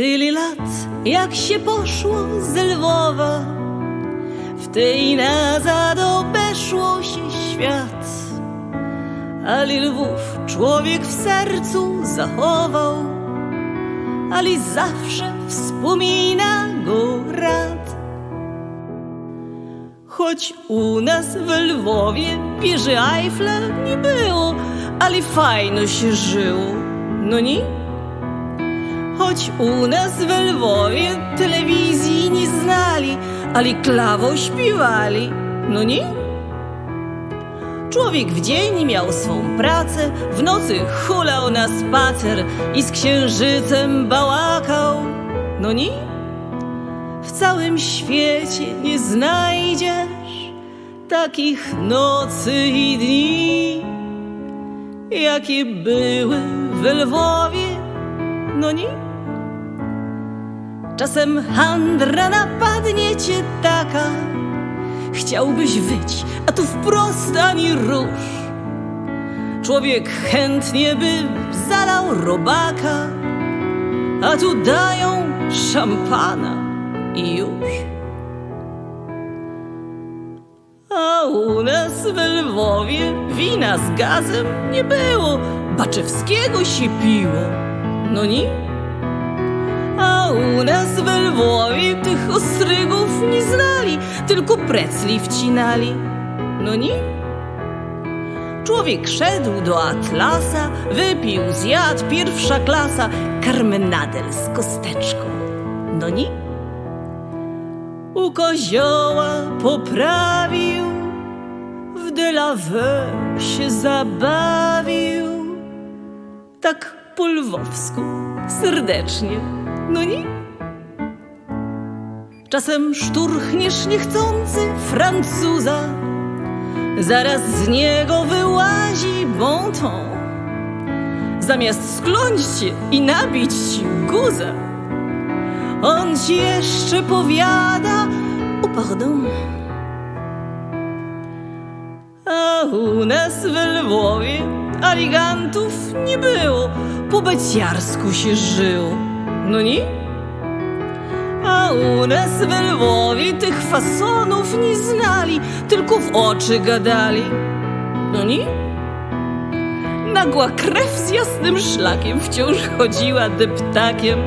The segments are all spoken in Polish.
Tyle lat, jak się poszło z Lwowa, w tej nazad obeszło się świat. Ale Lwów człowiek w sercu zachował, ale zawsze wspomina go rad. Choć u nas w Lwowie wieży Eiffla nie było, ale fajno się żyło, no nie? Choć u nas w Lwowie telewizji nie znali, ale klawo śpiewali, no nie? Człowiek w dzień miał swą pracę, w nocy hulał na spacer i z księżycem bałakał, no nie? W całym świecie nie znajdziesz takich nocy i dni, jakie były w Lwowie, no nie? Czasem handra napadnie cię taka, chciałbyś wyć, a tu wprost ani rusz. Człowiek chętnie by zalał robaka, a tu dają szampana i już. A u nas w Lwowie wina z gazem nie było, Baczewskiego się piło, no nie? U nas w Lwowie tych ostrygów nie znali, tylko precli wcinali, no nie? Człowiek szedł do Atlasa, wypił, zjadł pierwsza klasa, karmenadel z kosteczką, no nie? U kozioła poprawił, w delawę się zabawił, tak po lwowsku, serdecznie, no nie? Czasem szturchniesz niechcący Francuza, zaraz z niego wyłazi bon ton. Zamiast skląć cię i nabić ci guza, on ci jeszcze powiada, o pardon. A u nas w Lwowie aligantów nie było, po beciarsku się żyło, no nie? A u nas w Lwowie tych fasonów nie znali, tylko w oczy gadali, no nie? Nagła krew z jasnym szlakiem wciąż chodziła deptakiem,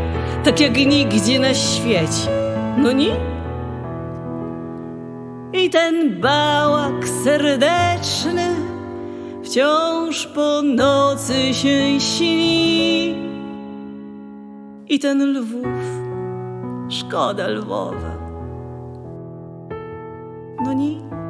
tak jak nigdzie na świecie, no nie? I ten bałak serdeczny wciąż po nocy się śni. I ten Lwów, szkoda Lwowa. No nie?